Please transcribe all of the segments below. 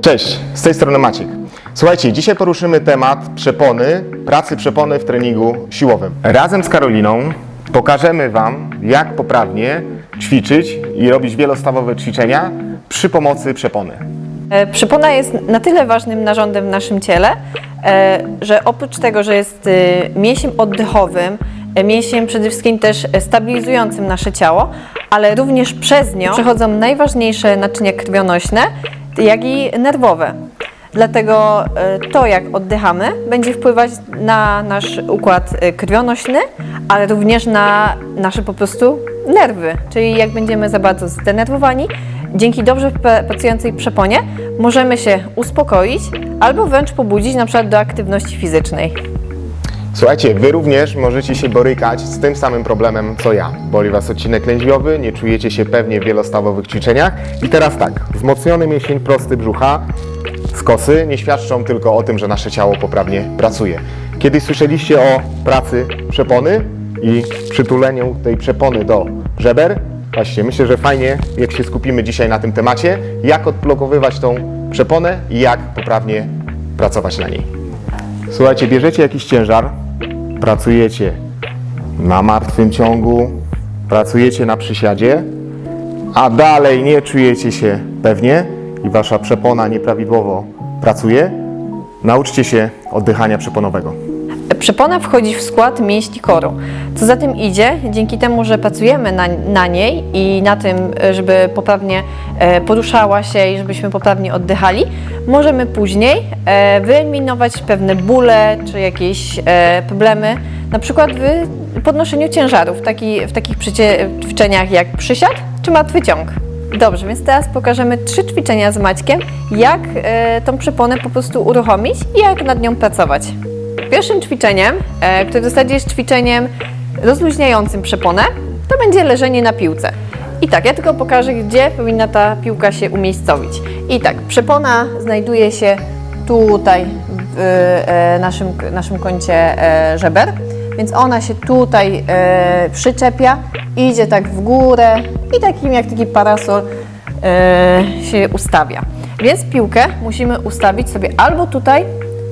Cześć, z tej strony Maciek. Słuchajcie, dzisiaj poruszymy temat przepony, pracy przepony w treningu siłowym. Razem z Karoliną pokażemy Wam, jak poprawnie ćwiczyć i robić wielostawowe ćwiczenia przy pomocy przepony. E, Przypona jest na tyle ważnym narządem w naszym ciele, e, że oprócz tego, że jest e, mięsiem oddechowym, mięsiem przede wszystkim też stabilizującym nasze ciało, ale również przez nią przechodzą najważniejsze naczynia krwionośne, jak i nerwowe. Dlatego e, to, jak oddychamy, będzie wpływać na nasz układ e, krwionośny, ale również na nasze po prostu nerwy. Czyli jak będziemy za bardzo zdenerwowani, dzięki dobrze pracującej przeponie możemy się uspokoić albo wręcz pobudzić na przykład do aktywności fizycznej. Słuchajcie, Wy również możecie się borykać z tym samym problemem co ja. Boli Was odcinek lędźwiowy, nie czujecie się pewnie w wielostawowych ćwiczeniach. I teraz tak, wzmocniony mięsień prosty brzucha, skosy nie świadczą tylko o tym, że nasze ciało poprawnie pracuje. Kiedyś słyszeliście o pracy przepony i przytuleniu tej przepony do żeber? Właśnie, myślę, że fajnie, jak się skupimy dzisiaj na tym temacie, jak odblokowywać tą przeponę i jak poprawnie pracować na niej. Słuchajcie, bierzecie jakiś ciężar, pracujecie na martwym ciągu, pracujecie na przysiadzie, a dalej nie czujecie się pewnie i wasza przepona nieprawidłowo pracuje, nauczcie się oddychania przeponowego. Przepona wchodzi w skład mięśni koru. Co za tym idzie, dzięki temu, że pracujemy na, na niej i na tym, żeby poprawnie e, poruszała się i żebyśmy poprawnie oddychali, możemy później e, wyeliminować pewne bóle czy jakieś e, problemy, na przykład w podnoszeniu ciężarów, w, taki, w takich ćwiczeniach jak przysiad czy martwy ciąg. Dobrze, więc teraz pokażemy trzy ćwiczenia z Maćkiem, jak tą przeponę po prostu uruchomić i jak nad nią pracować. Pierwszym ćwiczeniem, e, które w zasadzie jest ćwiczeniem rozluźniającym przeponę, to będzie leżenie na piłce. I tak, ja tylko pokażę, gdzie powinna ta piłka się umiejscowić. I tak, przepona znajduje się tutaj w e, naszym, naszym kącie e, żeber, więc ona się tutaj przyczepia, idzie tak w górę i takim jak taki parasol się ustawia. Więc piłkę musimy ustawić sobie albo tutaj,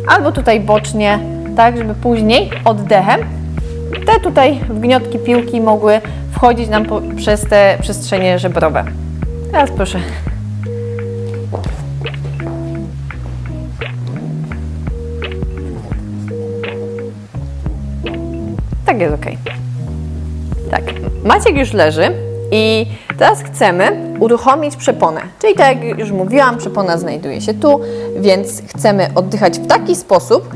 albo tutaj bocznie, tak żeby później oddechem te tutaj wgniotki piłki mogły wchodzić nam po, przez te przestrzenie żebrowe. Teraz proszę. Tak jest ok. Tak, Maciek już leży i teraz chcemy uruchomić przeponę. Czyli tak jak już mówiłam, przepona znajduje się tu, więc chcemy oddychać w taki sposób,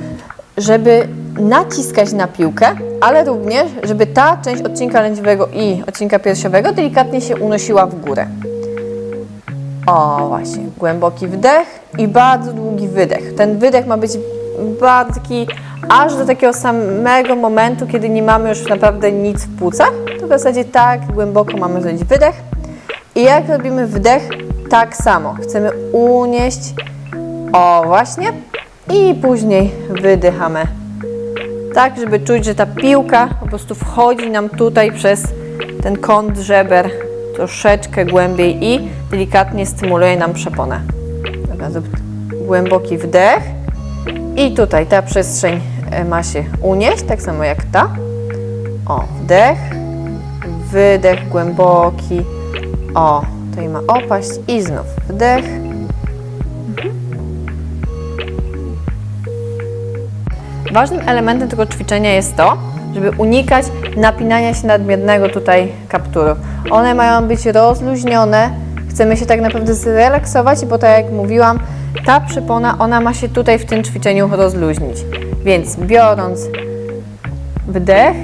żeby naciskać na piłkę, ale również, żeby ta część odcinka lędźwiowego i odcinka piersiowego delikatnie się unosiła w górę. O, właśnie, głęboki wdech i bardzo długi wydech. Ten wydech ma być bardzo taki, aż do takiego samego momentu, kiedy nie mamy już naprawdę nic w płucach. To w zasadzie tak głęboko mamy zrobić wydech. I jak robimy wdech, tak samo. Chcemy unieść, o właśnie, i później wydychamy. Tak, żeby czuć, że ta piłka po prostu wchodzi nam tutaj przez ten kąt żeber troszeczkę głębiej i delikatnie stymuluje nam przeponę. Dobra, głęboki wdech i tutaj ta przestrzeń e, ma się unieść, tak samo jak ta. O, wdech, wydech głęboki. O, tutaj ma opaść i znów wdech. Ważnym elementem tego ćwiczenia jest to, żeby unikać napinania się nadmiernego tutaj kapturu. One mają być rozluźnione. Chcemy się tak naprawdę zrelaksować, bo tak jak mówiłam, ta przypona, ona ma się tutaj w tym ćwiczeniu rozluźnić. Więc biorąc wdech,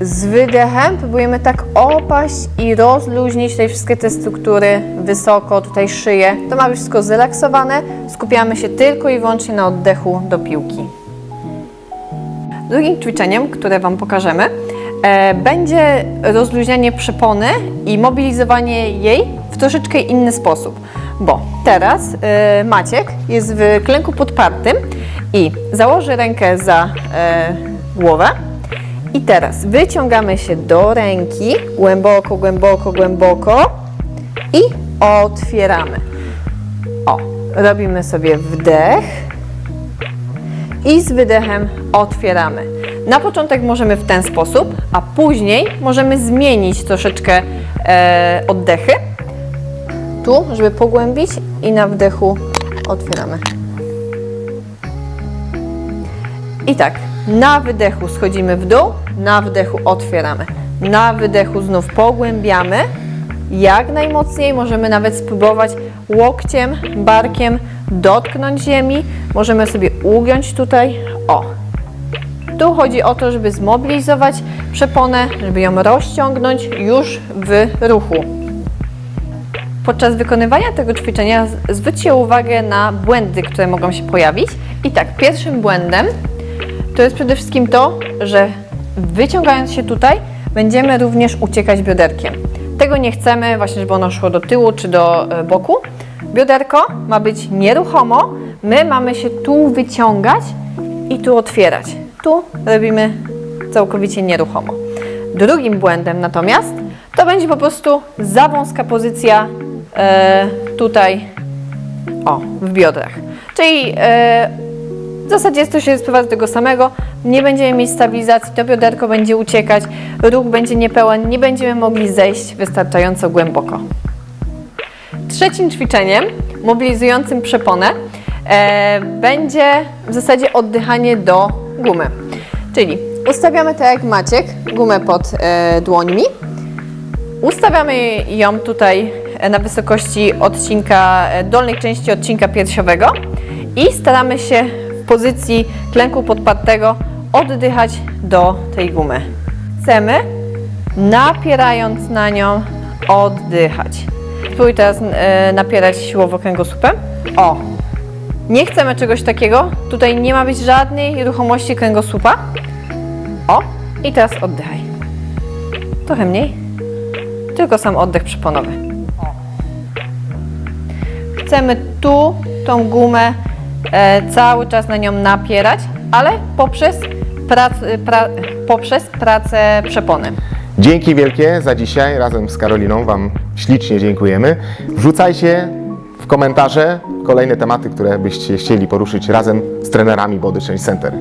z wydechem próbujemy tak opaść i rozluźnić tutaj wszystkie te struktury wysoko, tutaj szyję. To ma być wszystko zrelaksowane. Skupiamy się tylko i wyłącznie na oddechu do piłki. Drugim ćwiczeniem, które Wam pokażemy, e, będzie rozluźnianie przepony i mobilizowanie jej w troszeczkę inny sposób. Bo teraz e, Maciek jest w klęku podpartym i założy rękę za e, głowę. I teraz wyciągamy się do ręki, głęboko, głęboko, głęboko i otwieramy. O, robimy sobie wdech i z wydechem otwieramy. Na początek możemy w ten sposób, a później możemy zmienić troszeczkę e, oddechy. Tu, żeby pogłębić i na wdechu otwieramy. I tak, na wydechu schodzimy w dół, na wdechu otwieramy. Na wydechu znów pogłębiamy. Jak najmocniej możemy nawet spróbować łokciem, barkiem dotknąć ziemi. Możemy sobie ugiąć tutaj. O. Tu chodzi o to, żeby zmobilizować przeponę, żeby ją rozciągnąć już w ruchu. Podczas wykonywania tego ćwiczenia zwróćcie uwagę na błędy, które mogą się pojawić. I tak, pierwszym błędem to jest przede wszystkim to, że wyciągając się tutaj, będziemy również uciekać bioderkiem. Tego nie chcemy, właśnie żeby ono szło do tyłu czy do e, boku. Bioderko ma być nieruchomo, my mamy się tu wyciągać i tu otwierać. Tu robimy całkowicie nieruchomo. Drugim błędem natomiast to będzie po prostu za wąska pozycja e, tutaj o, w biodrach. Czyli e, w zasadzie to się sprowadza do tego samego. Nie będziemy mieć stabilizacji, to bioderko będzie uciekać, ruch będzie niepełen, nie będziemy mogli zejść wystarczająco głęboko. Trzecim ćwiczeniem, mobilizującym przeponę, e, będzie w zasadzie oddychanie do gumy. Czyli ustawiamy tak jak Maciek, gumę pod e, dłońmi, Ustawiamy ją tutaj e, na wysokości odcinka, e, dolnej części odcinka piersiowego i staramy się pozycji klęku podpartego oddychać do tej gumy. Chcemy, napierając na nią, oddychać. Spróbuj teraz e, napierać siłowo kręgosłupem. O! Nie chcemy czegoś takiego. Tutaj nie ma być żadnej ruchomości kręgosłupa. O! I teraz oddychaj. Trochę mniej tylko sam oddech przyponowy. Chcemy tu tą gumę cały czas na nią napierać, ale poprzez, prac, pra, poprzez pracę przepony. Dzięki wielkie za dzisiaj. Razem z Karoliną Wam ślicznie dziękujemy. Wrzucajcie w komentarze kolejne tematy, które byście chcieli poruszyć razem z trenerami Body Change Center.